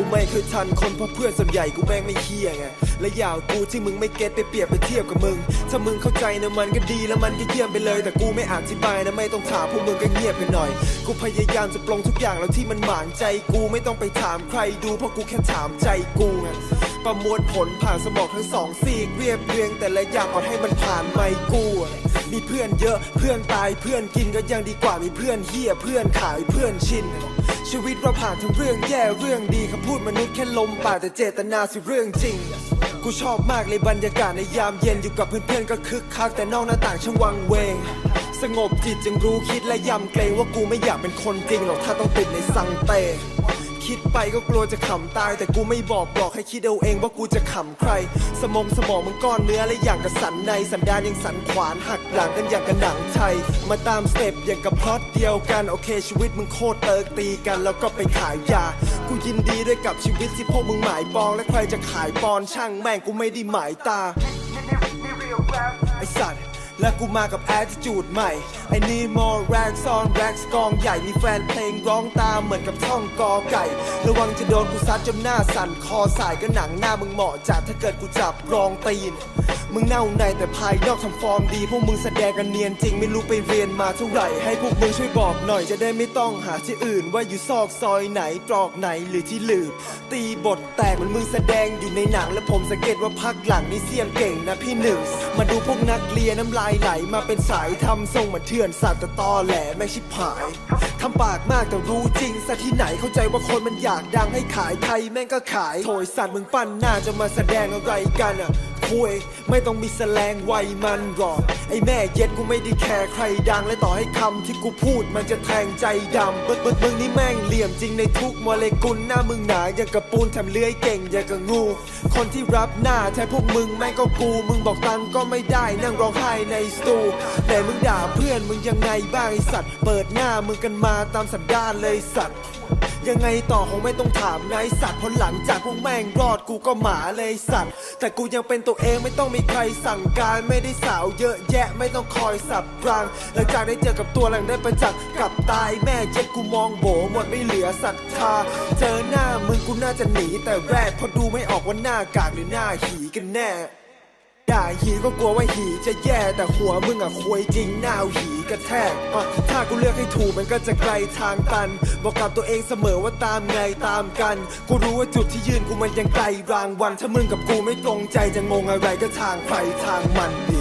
ูไม่เคยทันคนเพราะเพื่อนส่วนใหญ่กูแม่งไม่เฮี้ยไงและอยางกูที่มึงไม่เก็ตไปเปรียบไปเทียบกับมึง ถ้ามึงเข้าใจนะมันก็ดีแล้วมันก็เยี่ยมไปเลย แต่กูไม่อธิบายนะไม่ต้องถามพวกมึงก็เงียบไปหน่อย กูพยายามจะปลงทุกอย่างแล้วที่มันหมางใจกูไม่ต้องไปถามใครดูเพราะกูแค่ถามใจกูไงประมวลผลผ่านสมองทั้งสองซีกเรียบเรียง แต่ละอย่างก่อนให้มันผ่านไม่กูมีเพื่อนเยอะเพื่อนตายเพื่อนกินก็ยังดีกว่ามีเพื่อนเฮียเพื่อนขายเพื่อนชิน ชีวิตเราผ่านทั้งเรื่องแย่เรื่องดีคำพูดมนุษย์แค่ลมปากแต่เจตนาสิเรื่องจริง กูชอบมากเลยบรรยากาศในยามเย็นอยู่กับเพื่อนๆก็คึกคักแต่นอกหน้าต่างช่างวังเวง สงบจิตจึงรู้คิดและยำเกรงว่ากูไม่อยากเป็นคนจริงหรอกถ้าต้องติดในสังเต คิดไปก็กลัวจะขำตาย แต่กูไม่บอกบอกให้คิดเอาเองว่ากูจะขำใคร สมองสมองมึงก้อนเนื้อและอย่างกับสันในสันดานยังสันขวานหักหลังกันอย่างกับหนังไทย มาตามสเต็ปอย่างกับพล็อตเดียวกัน โอเคชีวิตมึงโคตรเติร์กตีกัน แล้วก็ไปขายยา กูยินดีด้วยกับชีวิตที่พวกมึงหมายปอง และใครจะขายปอนช่างแม่งกูไม่ได้หมายตาไอสัตว์ และกูมากับ attitude ใหม่ I need more racks on racks กองใหญ่ มีแฟนเพลงร้องตามเหมือนกับท่องกอไก่ ระวังจะโดนกูซัดจนหน้าสั่น คอสายก็หนังหน้ามึงเหมาะจัดถ้าเกิดกูจับรองตีน มึงเน่าในแต่ภายนอกทำฟอร์มดี พวกมึงแสดงกันเนียนจริงไม่รู้ไปเรียนมาเท่าไหร่ ให้พวกมึงช่วยบอกหน่อยจะได้ไม่ต้องหาที่อื่น ว่าอยู่ซอกซอยไหนตรอกไหนหรือที่ลืบตีบทแตกเหมันมึงแสดงอยู่ในหนังและผมสังเกตว่าพักหลังนี่เสียงเก่งนะพี่หนึ่งมาดูพวกนักเรียนน้ำลายไหลมาเป็นสายทำทรงเหมือนเถื่อนสัตว์แต่ตอแหลแม่งชิบหายทำปากมากแต่รู้จริงซะที่ไหนเข้าใจว่าคนมันอยากดังให้ขายไทยแม่งก็ขายโถยสัตว์มึงปั้นหน้าจะมาแสดงอะไรกันอะ คุยไม่ต้องมีแสลงไวมันหรอกไอแม่เย็ดกูไม่ได้แคร์ใครดังและต่อให้คำที่กูพูดมันจะแทงใจดำเบึกบึกมึงนี่แม่งเหลี่ยมจริงในทุกโมเลกุลหน้ามึงหนาอย่างกับปูนแถมเลื้อยเก่งอย่างกับงู คนที่รับหน้าแทนพวกมึงแม่งก็กู มึงบอกตังก็ไม่ได้นั่งร้องไห้ในสตูแต่มึงด่าเพื่อนมึงยังไงบ้างไอสัตว์ เปิดหน้ามึงกันมาตามสันดานเลยสัตว์ ยังไงต่อคงไม่ต้องถามนายสัตว์พราะหลังจากพวกแม่งรอดกูก็หมาเลยสัตว์ แต่กูยังเป็นตัวเองไม่ต้องมีใครสั่งการไม่ได้สาวเยอะแยะไม่ต้องคอยสับรางหลังจากได้เจอกับตัวหลังได้ประจักษ์กับตายแม่เจ็ดกูมองโบหมดไม่เหลือศรัทธาเจอหน้ามึงกูน่าจะหนีแต่แรกเพราะดูไม่ออกว่าหน้ากากหรือหน้าหีกันแน่ด่าหีก็กลัวว่าหีจะแย่แต่หัวมึงอะควยจริงหน้าหี กระแทกอะถ้ากูเลือกให้ถูกมันก็จะไกลทางตัน บอกกับตัวเองเสมอว่าตามไงตามกัน กูรู้ว่าจุดที่ยืนกูมันยังไกลรางวัน ถ้ามึงกับกูไม่ตรงใจจะงงอะไรก็ทางใครทางมันดี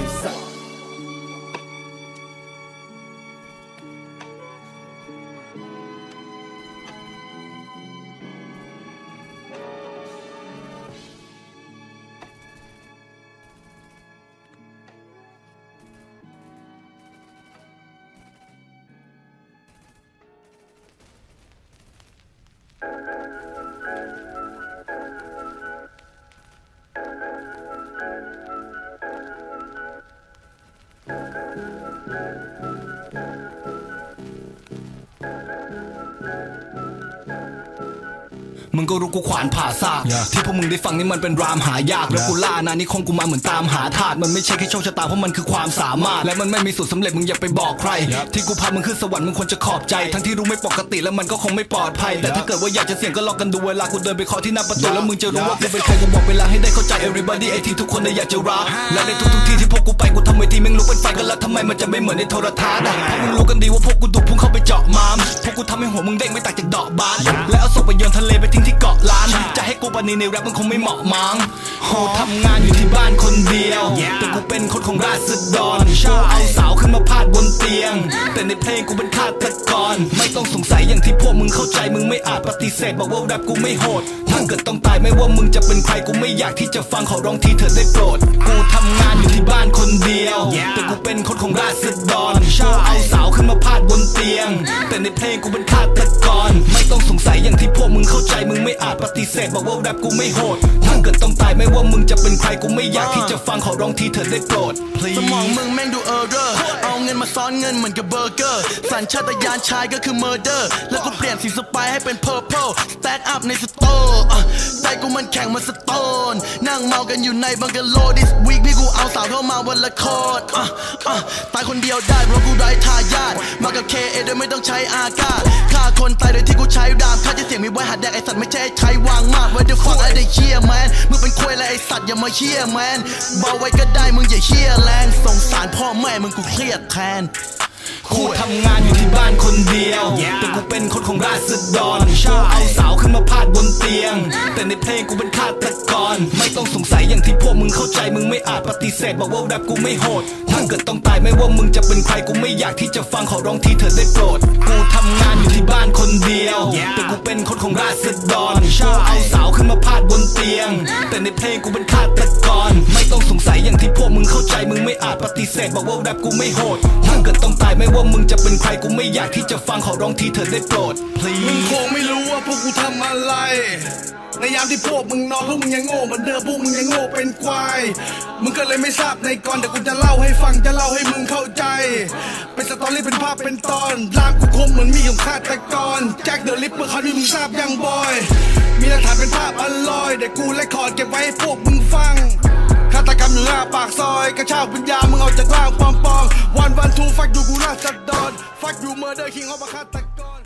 Música มึงก็รู้กูขวานผ่าซากที่พวกมึงได้ฟังนี่มันเป็นรามหายากแล้วกูล่านานี่คงกูมาเหมือนตามหาธาตุมันไม่ใช่แค่โชคชะตาเพราะมันคือความสามารถ และมันไม่มีสูตรสำเร็จมึงอย่าไปบอกใคร ที่กูพามึงขึ้นสวรรค์มึงควรจะขอบใจ ทั้งที่รู้ไม่ปกติแล้วมันก็คงไม่ปลอดภัย แต่ถ้าเกิดว่าอยากจะเสี่ยงก็ลองกันดูเวลากูเดินไปเคาะที่หน้าประตูแล้วมึงจะรู้ว่ากูเป็นใครกูบอกเวลาให้ได้เข้าใจ everybody ไอ้ที่ทุกคนได้อยากจะรักและในทุกๆที่ที่พวกกูไปกูทำเวทีแม่งลุกเป็นไฟกันแล้วทำไมมันจะไม่เหมือนในโทรทัศน์อะเพราะมึงรู้กันดีว่าพวกกูดุพุ่งเข้าไปเจาะมามพวกกู ทำให้หัวมึงเด้งไม่ต่างจากดอกบาน และเอาศพไปโยนทะเลไปทิ้งที่เกาะล้าน จะให้กูปนีในแรปมันคงไม่เหมาะมั้งกูทำงานอยู่ที่บ้านคนเดียว แต่กูเป็นคนของราษฎรกูเอาสาวขึ้นมาพาดบนเตียง แต่ในเพลงกูเป็นฆาตกร ไม่ต้องสงสัยอย่างที่พวกมึงเข้าใจ มึงไม่อาจปฏิเสธบอกว่าแรปกูไม่โหด ถ้าเกิดต้องตายไม่ว่ามึงจะเป็นใครกูไม่อยากที่จะฟังขอร้องทีเถิดได้โปรด กูทำงานอยู่ที่บ้านคนเดียว แต่กูเป็นคนของราษฎรียง แต่ในเพลงกูเป็นฆาตกร ไม่ต้องสงสัยอย่างที่พวกมึงเข้าใจมึงไม่อาจปฏิเสธบอกว่าแรปกูไม่โหดถ้าเกิดต้องตายไม่ว่ามึงจะเป็นใครกูไม่อยากที่จะฟังขอร้องทีเถิดได้โปรด please สมองมึงแม่งดูเออร์เรอร์ เอาไงงินมาซ้อนเงินเหมือนกับเบอร์เกอร์ สัญชาตญาณชายก็คือเมอร์เดอร์ แล้วกูเปลี่ยนสีสไปให้เป็น purple stack up ในสโตร์ใจกูมันแข็งมาสโตน นั่งเมากันอยู่ในบังกะโล this week พี่กูเอาสาวเข้ามาวันละคนตายคนเดียวได้เพราะกูไร้ทายาทมากับเคเอโดยไม่ต้องใช้อากาศฆ่าคนตายโดย ไว้หัดแดกไอสัตว์ไม่ใช่ใช้วางมากไว้เดี๋ยวฟังไอ้ได้เชี่ยแมนมึงเป็นควยและไอสัตว์อย่ามาเชี่ยแมนเบาไว้ก็ได้มึงอย่าเชี่ยแรงสงสารพ่อแม่มึงกูเครียดแทน กูทำงานอยู่ที่บ้านคนเดียว แต่กูเป็นคนของราษฎรกูเอาสาวขึ้นมาพาดบนเตียง แต่ในเพลงกูเป็นฆาตกร ไม่ต้องสงสัยอย่างที่พวกมึงเข้าใจ มึงไม่อาจปฏิเสธบอกว่าแรปกูไม่โหด ถ้าเกิดต้องตายไม่ว่ามึงจะเป็นใครกูไม่อยากที่จะฟังขอร้องทีเธอได้โปรด กูทำงานอยู่ที่บ้านคนเดียว แต่กูเป็นคนของราษฎรกูเอาสาวขึ้นมาพาดบนเตียง แต่ในเพลงกูเป็นฆาตกร ไม่ต้องสงสัยอย่าง เสธบอกว่าแรปกูไม่โหดถ้าเกิดต้องตายไม่ว่ามึงจะเป็นใครกูไม่อยากที่จะฟังขอร้องทีเธอได้โปรดมึง please คงไม่รู้ว่าพวกกูทำอะไร ในยามที่พวกมึงนอนพวกมึงยังโง่เหมือนเดิมพวกมึงยังโง่เป็นควาย มึงก็เลยไม่ทราบในก่อนแต่กูจะเล่าให้ฟังจะเล่าให้มึงเข้าใจ เป็นสตอรี่เป็นภาพเป็นตอนร่างกูคมเหมือนมีของฆาตกรแจ็คเดอะลิปเมื่อเขาที่มึงทราบยังบอย มีหลักฐานเป็นภาพอลอยเดี๋ยวกูและคอร์ดเก็บไว้ให้พวกมึงฟัง ฆาตกรรมอยู่หน้าปากซอยกระชากปัญญามึงเอาจากล่างปลอมวันวันทูฟักอยู่กูราษฎรฟักอยู่เมอร์เดอร์คิงออฟฆาตกร